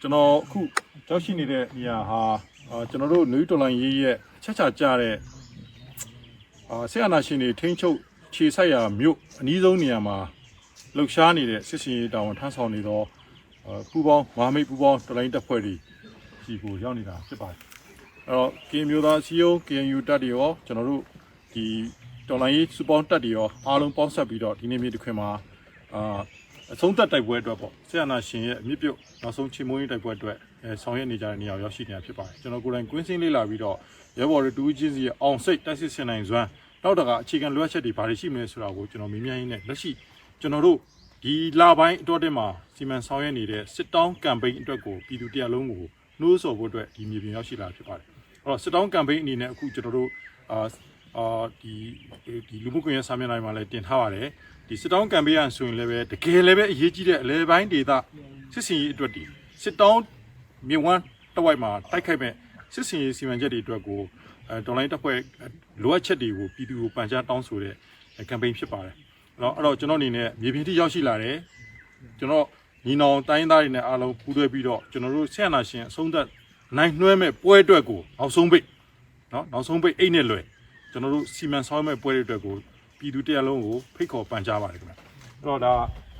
ကျွန်တော်အခုကြောက်ရှိနေတဲ့နေရာဟာအာကျွန်တော်တို့နယူးတော်လိုင်းရေးရဲ့အချက်ချာကြတဲ့အာဆရာနာရှင်တွေထိန်းချုပ်ခြေဆိုင်ရာမြို့အနည်းဆုံးနေရာမှာလှုပ်ရှားနေတဲ့စစ်စင်ရေးတာဝန်ထမ်းဆောင်နေတော့အာပူပေါင်းမဟာမိတ်ပူပေါင်းတော်လိုင်းတပ်ဖွဲ့တွေစီကိုရောက်နေတာဖြစ်ပါတယ်အဲ့တော့ကင်မျိုးသားစီယုံ KNU တပ်တွေရောကျွန်တော်တို့ဒီတော်လိုင်းရေးစူပေါင်းတပ်တွေရောအားလုံးပေါင်းဆက်ပြီးတော့ဒီနေ့မြေတစ်ခွင်မှာအာ အဆုံးသက်တိုက်ပွဲအတွက်ပေါ့ဆရာနာရှင်ရဲ့အမြင့်ပြုတ်နောက်ဆုံးချီမွေးတိုက်ပွဲအတွက်အဲဆောင်ရွက်နေကြတဲ့နေရာကိုရောက်ရှိနေတာဖြစ်ပါတယ်ကျွန်တော်ကိုယ်တိုင်ကွင်းစင်းလေးလာပြီးတော့ရဲဘော်တွေတူးချင်းစီရဲ့အောင်စိတ်တိုက်စစ်စင်နိုင်စွမ်းနောက်တကအခြေခံလွှတ်ချက်တွေဘာတွေရှိမလဲဆိုတာကိုကျွန်တော်မြင်မြန်ရင်းနဲ့လက်ရှိကျွန်တော်တို့ဒီလပိုင်းအတွက်တည်းမှာစီမံဆောင်ရွက်နေတဲ့စစ်တောင်းကမ်ပိန်းအတွက်ကိုပြည်သူတရားလုံးကိုနှိုးဆော်ဖို့အတွက်ဒီမြေပြင်ရောက်ရှိလာဖြစ်ပါတယ်အဲ့တော့စစ်တောင်းကမ်ပိန်းအနေနဲ့အခုကျွန်တော်တို့အာ အာဒီဒီလူမှုကွန်ရက်စာမျက်နှာတွေမှာလည်းတင်ထားပါတယ်ဒီစစ်တောင်းကံပေးရဆိုရင်လည်းပဲတကယ်လည်းပဲအရေးကြီးတဲ့အလဲပိုင်းဒေသစစ်စင်ရေးအတွက်ဒီစစ်တောင်းမြေဝမ်းတစ်ဝိုက်မှာတိုက်ခိုက်မဲ့စစ်စင်ရေးစီမံချက်တွေအတွက်ကိုအဲဒေါ်လာတပ်ဖွဲ့လိုအပ်ချက်တွေကိုပြည်သူကိုပန်ကြားတောင်းဆိုတဲ့ကမ်ပိန်းဖြစ်ပါတယ်အဲ့တော့အဲ့တော့ကျွန်တော်အနေနဲ့မြေပြင်ထိရောက်ရှိလာတယ်ကျွန်တော်ညီနောင်တိုင်းသားတွေနဲ့အားလုံးပူးတွဲပြီးတော့ကျွန်တော်တို့ဆရာနာရှင်အဆုံးသက်နိုင်နှွဲမဲ့ပွဲအတွက်ကိုနောက်ဆုံးပိတ်နော်နောက်ဆုံးပိတ်အိတ်နဲ့လွယ် ကျွန်တော်တို့စီမံဆောင်ရွက်မဲ့ပွဲတွေအတွက်ကိုပြည်သူတရားလုံးကိုဖိတ်ခေါ်ပန်ကြားပါတယ်ခင်ဗျအဲ့တော့ဒါ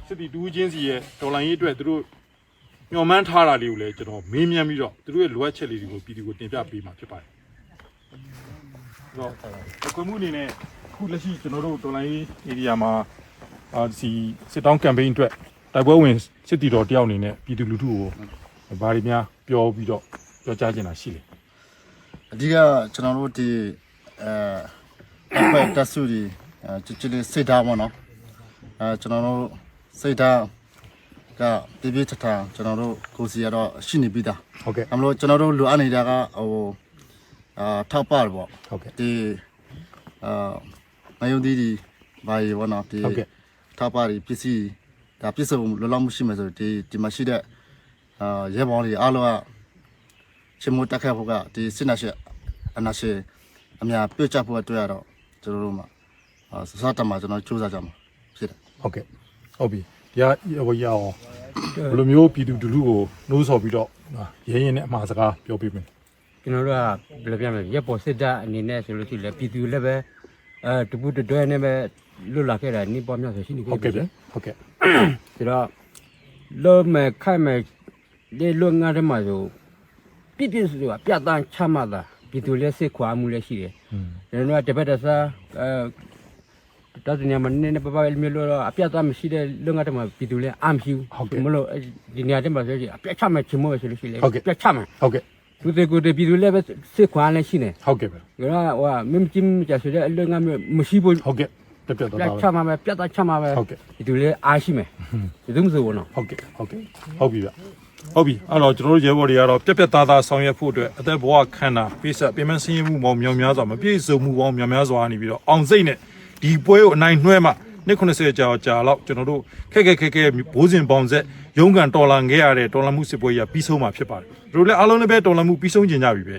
စစ်တီတူးချင်းစီရဲ့ဒေါ်လာရေးအတွက်သူတို့ညှော်မှန်းထားတာလေးကိုလည်းကျွန်တော်မေးမြန်းပြီးတော့သူတို့ရဲ့လိုအပ်ချက်လေးတွေကိုပြည်သူကိုတင်ပြပေးမှာဖြစ်ပါတယ်အဲ့တော့အကွေမှုအနေနဲ့အခုလက်ရှိကျွန်တော်တို့ဒေါ်လာရေးဧရိယာမှာအာဒီစစ်တောင်းကမ်ပိန်းအတွက်တိုက်ပွဲဝင်စစ်တီတော်တယောက်အနေနဲ့ပြည်သူလူထုကိုဘာတွေများပြောပြီးတော့ပြောကြားချင်တာရှိလဲအဓိကကျွန်တော်တို့ဒီ အဲအဖက်တက်စုဒီအဲချစ်ချစ်လေးစိတ်ထားပါတော့အဲကျွန်တော်တို့စိတ်ထားကပြပြထထကျွန်တော်တို့ကိုစီရတော့ရှိနေပြီသားဟုတ်ကဲ့အမလို့ကျွန်တော်တို့လိုအပ်နေတာကဟိုအာထောက်ပါပေါ့ဟုတ်ကဲ့ဒီအာမယုံဒီဒီဘာရေဘောနော်ဒီဟုတ်ကဲ့ထောက်ပါဒီပစ္စည်းဒါပစ္စည်းလောလောမှုရှိမယ်ဆိုဒီဒီမှာရှိတဲ့အာရဲဘော်တွေအားလုံးကချင်းမိုးတက်ခတ်ဖို့ကဒီစစ်နာရှင်အနာရှင် အများပြုတ်ချဖို့အတွက်ရတော့ကျွန်တော်တို့မှာအာစစတမှာကျွန်တော်စူးစမ်းကြမှာဖြစ်တယ်ဟုတ်ကဲ့ဟုတ်ပြီဒီကဟိုရအောင်ဘယ်လိုမျိုးပြည်သူလူထုကိုနှိုးဆော်ပြီးတော့ရဲရင်နဲ့အမှားစကားပြောပြမယ်ကျွန်တော်တို့ကဘယ်လိုပြောမလဲရက်ပေါ်စစ်တပ်အနေနဲ့ဆိုလို့ရှိရင်လည်းပြည်သူလည်းပဲအဲတပူတတွဲနဲ့ပဲလွတ်လာခဲ့တာနိပေါ်မြောက်ဆိုရှိနေခဲ့ဟုတ်ကဲ့ဗျဟုတ်ကဲ့ဆိုတော့လောမဲ့ခိုင်မဲ့ဒီလွတ်ငါတဲ့မှာဆိုပြည့်ပြည့်စုံကပြတ်တန်းချမှတ်တာ ပြည်သူလည်းစစ်ခွာမှုလည်းရှိတယ်อืมကျွန်တော်တို့ကတပတ်တစားအဲတော်တယ်မနေနေပပမျိုးလို့အပြတ်သားမရှိတဲ့လွတ်ငါတဲ့မှာပြည်သူလည်းအမရှိဘူးမလို့ဒီနေရာတဲ့မှာဆိုရင်အပြတ်ချမှတ်ချင်မို့ဆိုလို့ရှိရင်ပြတ်ချမှတ်ဟုတ်ကဲ့သူတေကိုတေပြည်သူလည်းပဲစစ်ခွာလည်းရှိနေဟုတ်ကဲ့ဗျကဲဟိုမင်းချင်းကြဆိုတဲ့အလွတ်ငါမျိုးမရှိဘူးဟုတ်ကဲ့ပြပြတော့ပြတ်ချမှာပဲပြတ်သားချမှာပဲဟုတ်ကဲ့ဒီလိုလေအားရှိမယ်ဒီလိုမဆိုဘူးနော်ဟုတ်ကဲ့ဟုတ်ကဲ့ဟုတ်ပြီဗျ ဟုတ်ပြီအဲ့တော့ကျွန်တော်တို့ရဲဘော်တွေကတော့ပြက်ပြက်သားသားဆောင်ရွက်ဖို့အတွက်အသက်ဘဝခန္ဓာပိစက်ပြင်မစင်းရမှုပေါင်းမြောင်များစွာမပြည့်စုံမှုပေါင်းမြောင်များစွာနေပြီးတော့အောင်စိတ်နဲ့ဒီပွဲကိုအနိုင်နှွဲမှနှစ်90ကြာကြာလောက်ကျွန်တော်တို့ခက်ခက်ခက်ခဲဘိုးစဉ်ပေါင်ဆက်ရုံးကန်တော်လာခဲ့ရတဲ့တော်လာမှုစစ်ပွဲကြီးပြီးဆုံးမှာဖြစ်ပါတယ်တို့လည်းအားလုံးလည်းပဲတော်လာမှုပြီးဆုံးကျင်ကြပြီပဲ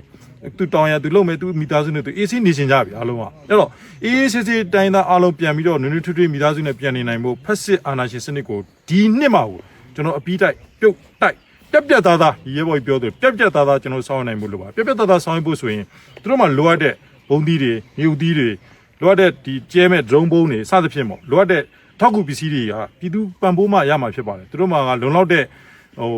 သူတောင်းရသူလုံမဲ့သူမိသားစုနဲ့သူအေးဆေးနေရှင်ကြပြီအားလုံးကအဲ့တော့အေးအေးဆေးဆေးတိုင်းသားအားလုံးပြန်ပြီးတော့နွေးနွေးထွေးထွေးမိသားစုနဲ့ပြန်နေနိုင်ဖို့ဖက်စစ်အာဏာရှင်စနစ်ကိုဒီနှစ်မှာကိုကျွန်တော်အပြီးတိုက်ပြုတ်တိုက် ပြက်ပြက်သားသားဒီရဲဘော်ကြီးပြောတယ်ပြက်ပြက်သားသားကျွန်တော်ဆောင်းနိုင်မှုလို့ပါပြက်ပြက်သားသားဆောင်းဖို့ဆိုရင်သူတို့မှလိုအပ်တဲ့ဘုံသီးတွေမြုပ်သီးတွေလိုအပ်တဲ့ဒီကျဲမဲ့ဒရုံးဘုံတွေစသဖြင့်ပေါ့လိုအပ်တဲ့ထောက်ကူပစ္စည်းတွေကပြည်သူပံ့ပိုးမှရမှာဖြစ်ပါတယ်သူတို့မှကလုံလောက်တဲ့ဟို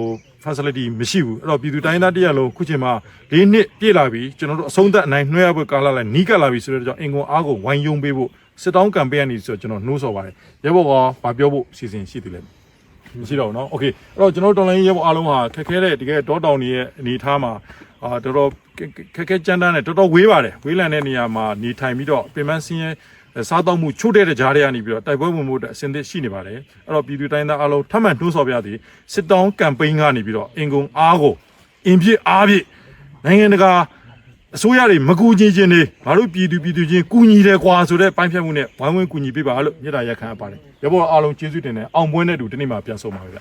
facility မရှိဘူးအဲ့တော့ပြည်သူတိုင်းသားတရက်လုံးခုချိန်မှာ၄နှစ်ပြည့်လာပြီကျွန်တော်တို့အဆုံးသက်အနိုင်နှွှဲရဖို့ကာလလိုက်နီးကပ်လာပြီဆိုတော့ကြောင့်အင်ကွန်အားကိုဝိုင်းယုံပေးဖို့စစ်တောင်းကမ်ပိန်းကနေဆိုတော့ကျွန်တော်နှိုးဆော်ပါတယ်ရဲဘော်ကဗာပြောဖို့စီစဉ်ရှိသေးတယ် မရှိတော့ဘူးเนาะโอเคအဲ့တော့ကျွန်တော်တို့တော်လိုင်းရဲဘော်အားလုံးဟာခက်ခဲတဲ့တကယ်တောတောင်တွေရဲ့အနေအထားမှာအာတော်တော်ခက်ခဲကြမ်းတမ်းနဲ့တော်တော်ဝေးပါတယ်ဝေးလံတဲ့နေရာမှာနေထိုင်ပြီးတော့ပြင်ပန်းစင်းရဲစားတော့မှုချို့တဲ့တဲ့ကြားတွေကနေပြီးတော့တိုက်ပွဲဝင်မှုအတွက်အဆင်သင့်ရှိနေပါတယ်အဲ့တော့ပြည်သူတိုင်းသားအားလုံးထပ်မံနှိုးဆော်ပြသည်စစ်တောင်းကမ်ပိန်းကနေပြီးတော့အင်ကုံအားကိုအင်ပြစ်အားပြစ်နိုင်ငံတကာ အစိုးရတွေမကူညီခြင်းတွေငါတို့ပြည်သူပြည်သူချင်းကူညီတယ်ကွာဆိုတဲ့ပိုင်းဖြတ်မှုနဲ့ဝိုင်းဝန်းကူညီပေးပါလို့မြစ်တာရက်ခံအပ်ပါတယ်ရဘောအားလုံးကျေးဇူးတင်တယ်အောင်ပွဲနဲ့တူဒီနေ့မှပြန်ဆုံးပါပဲဗျ